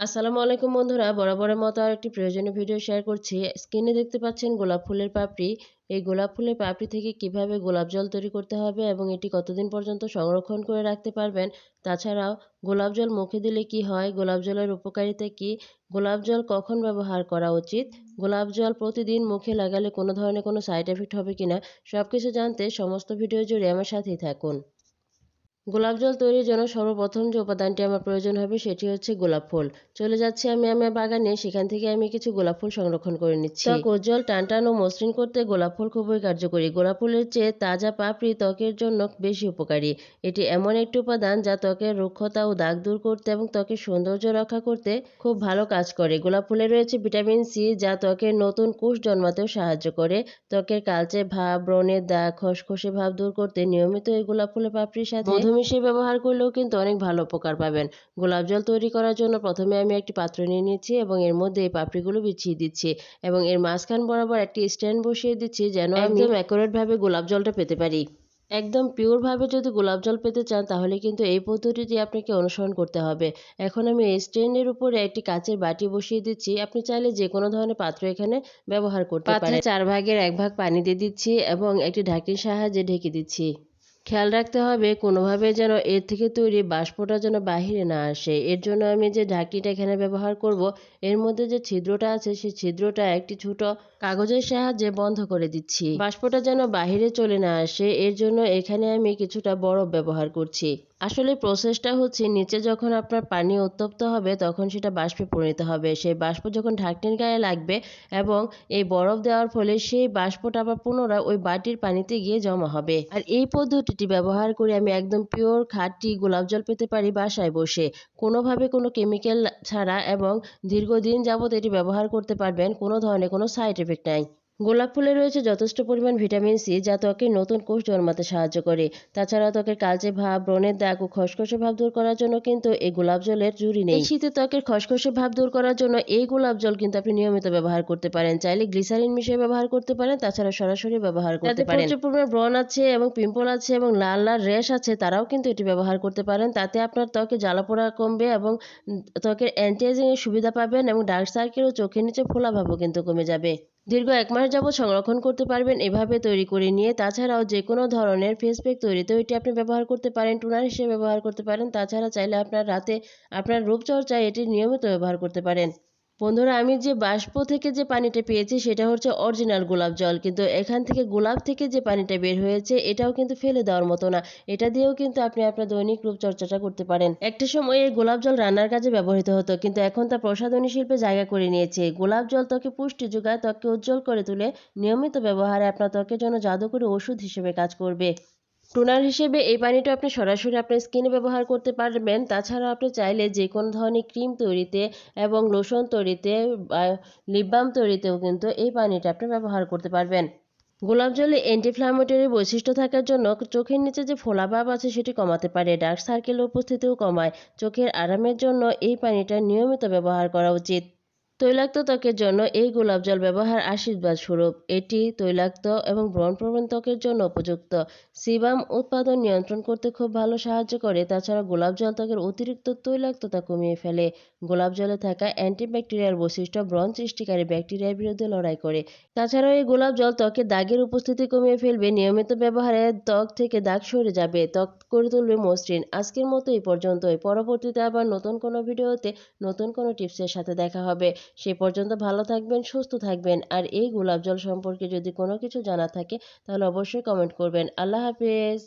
আসসালামু আলাইকুম বন্ধুরা, বরাবরের মতো আর একটি প্রয়োজনীয় ভিডিও শেয়ার করছি। স্ক্রিনে দেখতে পাচ্ছেন গোলাপ ফুলের পাপড়ি। এই গোলাপ ফুলের পাপড়ি থেকে কীভাবে গোলাপ জল তৈরি করতে হবে এবং এটি কতদিন পর্যন্ত সংরক্ষণ করে রাখতে পারবেন? তাছাড়াও, গোলাপ জল মুখে দিলে কি হয়? গোলাপ জলের উপকারিতা কি? গোলাপ জল কখন ব্যবহার করা উচিত? গোলাপ জল প্রতিদিন মুখে লাগালে কোনো ধরনের কোনো সাইড এফেক্ট হবে কিনা? সব কিছু জানতে সমস্ত ভিডিও জুড়ে আমার সাথেই থাকুন। গোলাপ জল তৈরির জন্য সর্বপ্রথম যে উপাদানটি আমার প্রয়োজন হবে সেটি হচ্ছে গোলাপ ফুল। চলে যাচ্ছি আমি আমার বাগানে সেখান থেকে আমি কিছু গোলাপ ফুল সংরক্ষণ করে নিচ্ছি। ত্বক উজ্জ্বল টানটান ও মসৃণ করতে গোলাপ ফুল খুবই কার্যকরী। গোলাপ ফুলের চেয়ে তাজা পাপড়ি ত্বকের জন্য বেশি উপকারী। এটি এমন একটি উপাদান যা ত্বকের রুক্ষতা ও দাগ দূর করতে এবং ত্বকের সৌন্দর্য রক্ষা করতে খুব ভালো কাজ করে। গোলাপ ফুলে রয়েছে ভিটামিন সি যা ত্বকের নতুন কোষ জন্মাতেও সাহায্য করে। ত্বকের কালচে ভাব ব্রণের দাগ খসখসে ভাব দূর করতে নিয়মিত এই গোলাপ ফুলের পাপড়ির সাথে মিশিয়ে ব্যবহার করলেও কিন্তু অনেক ভালো উপকার পাবেন। গোলাপ জল তৈরি করার জন্য প্রথমে আমি একটি পাত্র নিয়ে নিয়েছি এবং এর মধ্যে এই পাপড়িগুলো বিছিয়ে দিচ্ছি এবং এর মাঝখান বরাবর একটি স্ট্যান্ড বসিয়ে দিচ্ছি যেন একদম ভাবে গোলাপ জলটা পেতে পারি। একদম পিওরভাবে যদি গোলাপ জল পেতে চান তাহলে কিন্তু এই পদ্ধতিটি আপনাকে অনুসরণ করতে হবে। এখন আমি এই স্ট্যান্ডের উপরে একটি কাচের বাটি বসিয়ে দিচ্ছি। আপনি চাইলে যে কোনো ধরনের পাত্র এখানে ব্যবহার করতে পারেন। চার ভাগের এক ভাগ পানি দিয়ে দিচ্ছি এবং একটি ঢাকির সাহায্যে ঢেকে দিচ্ছি। খেয়াল রাখতে হবে কোনোভাবে যেন এর থেকে তৈরি বাষ্পটা যেন বাহিরে না আসে। এর জন্য আমি যে ঢাকিটা এখানে ব্যবহার করব, এর মধ্যে যে ছিদ্রটা আছে, সেই ছিদ্রটা একটি ছোট কাগজের সাহায্যে বন্ধ করে দিচ্ছি। বাষ্পটা যেন বাহিরে চলে না আসে, এর জন্য এখানে আমি কিছুটা বরফ ব্যবহার করছি। আসলে প্রসেসটা হচ্ছে নিচে যখন আপনার পানি উত্তপ্ত হবে তখন সেটা বাষ্পে পরিণত হবে। সেই বাষ্প যখন ঢাকনির গায়ে লাগবে এবং এই বরফ দেওয়ার ফলে সেই বাষ্পটা আবার পুনরায় ওই বাটির পানিতে গিয়ে জমা হবে। আর এই পদ্ধতিটি ব্যবহার করে আমি একদম পিওর খাঁটি গোলাপ জল পেতে পারি বাসায় বসে। কোনোভাবে কোনো কেমিক্যাল ছাড়া এবং দীর্ঘদিন যাবত এটি ব্যবহার করতে পারবেন, কোনো ধরনের কোনো সাইড এফেক্ট নাই। গোলাপ ফুলে রয়েছে যথেষ্ট পরিমাণ ভিটামিন সি যা ত্বকে নতুন কোষ জন্মাতে সাহায্য করে। তাছাড়া ত্বকের কালচে ভাব ব্রণের দাগ ও খসখসে ভাব দূর করার জন্য কিন্তু এই গোলাপ জলের জুড়ি নেই। শীতে ত্বকের খসখসে ভাব দূর করার জন্য এই গোলাপ জল কিন্তু আপনি নিয়মিত ব্যবহার করতে পারেন। চাইলে গ্লিসারিন মিশিয়ে ব্যবহার করতে পারেন তাছাড়া সরাসরি ব্যবহার করতে পারেন। প্রচুর পরিমাণ ব্রণ আছে এবং পিম্পল আছে এবং লাল লাল রেশ আছে তারাও কিন্তু এটি ব্যবহার করতে পারেন। তাতে আপনার ত্বকে জ্বালাপোড়া কমবে এবং ত্বকের অ্যান্টি এজিং এর সুবিধা পাবেন এবং ডার্ক সার্কেল ও চোখের নিচে ফোলা ভাবও কিন্তু কমে যাবে। দীর্ঘ এক মাস যাবৎ সংরক্ষণ করতে পারবেন, এভাবে তৈরি করে নিয়ে। তাছাড়াও যে কোনো ধরনের ফেস প্যাক এটি আপনি ব্যবহার করতে পারেন, টোনার হিসেবে ব্যবহার করতে পারেন। তাছাড়া চাইলে আপনার রাতে আপনার রূপচর্চায় এটি নিয়মিত ব্যবহার করতে পারেন। বন্ধুরা, আমি যে বাষ্প থেকে যে পানিটা পেয়েছি, সেটা হচ্ছে অরিজিনাল গোলাপ জল। কিন্তু এখান থেকে গোলাপ থেকে যে পানিটা বের হয়েছে, এটাও কিন্তু ফেলে দেওয়ার মতো না। এটা দিয়েও কিন্তু আপনি আপনার দৈনিক রূপচর্চাটা করতে পারেন। একটা সময় এই গোলাপ জল রান্নার কাজে ব্যবহৃত হতো, কিন্তু এখন তা প্রসাধনী শিল্পে জায়গা করে নিয়েছে। গোলাপ জল ত্বকে পুষ্টি যোগায়, ত্বককে উজ্জ্বল করে তুলে নিয়মিত ব্যবহারে আপনার ত্বকের জন্য জাদুকরী ওষুধ হিসেবে কাজ করবে। টোনার হিসেবে এই পানিটা আপনি সরাসরি আপনার স্কিনে ব্যবহার করতে পারবেন। তাছাড়া আপনি চাইলে যে কোনো ধরনের ক্রিম তৈরিতে এবং লোশন তৈরিতে বা লিপ বাম তৈরিতেও কিন্তু এই পানিটা আপনি ব্যবহার করতে পারবেন। গোলাপ জলে অ্যান্টিফ্লামেটরি বৈশিষ্ট্য থাকার জন্য চোখের নিচে যে ফোলাভাব আছে সেটি কমাতে পারে। ডার্ক সার্কেলের উপস্থিতিও কমায়। চোখের আরামের জন্য এই পানিটা নিয়মিত ব্যবহার করা উচিত। তৈলাক্ত ত্বকের জন্য এই গোলাপ জল ব্যবহার আশীর্বাদ স্বরূপ। এটি তৈলাক্ত এবং ব্রণপ্রবণ ত্বকের জন্য উপযুক্ত। সিবাম উৎপাদন নিয়ন্ত্রণ করতে খুব ভালো সাহায্য করে। তাছাড়া গোলাপ জল ত্বকের অতিরিক্ত তৈলাক্ততা কমিয়ে ফেলে। গোলাপ জলে থাকা অ্যান্টিব্যাকটেরিয়াল বৈশিষ্ট্য ব্রণ সৃষ্টিকারী ব্যাকটেরিয়ার বিরুদ্ধে লড়াই করে। তাছাড়াও এই গোলাপ জল ত্বকে দাগের উপস্থিতি কমিয়ে ফেলবে। নিয়মিত ব্যবহারে ত্বক থেকে দাগ সরে যাবে। ত্বক করে তুলবে মসৃণ। আজকের মতো এই পর্যন্তই। পরবর্তীতে আবার নতুন কোনো ভিডিওতে নতুন কোনো টিপসের সাথে দেখা হবে। সে পর্যন্ত ভালো থাকবেন, সুস্থ থাকবেন। আর এই গোলাপ জল সম্পর্কে যদি কোনো কিছু জানা থাকে, তাহলে অবশ্যই কমেন্ট করবেন। আল্লাহ হাফেজ।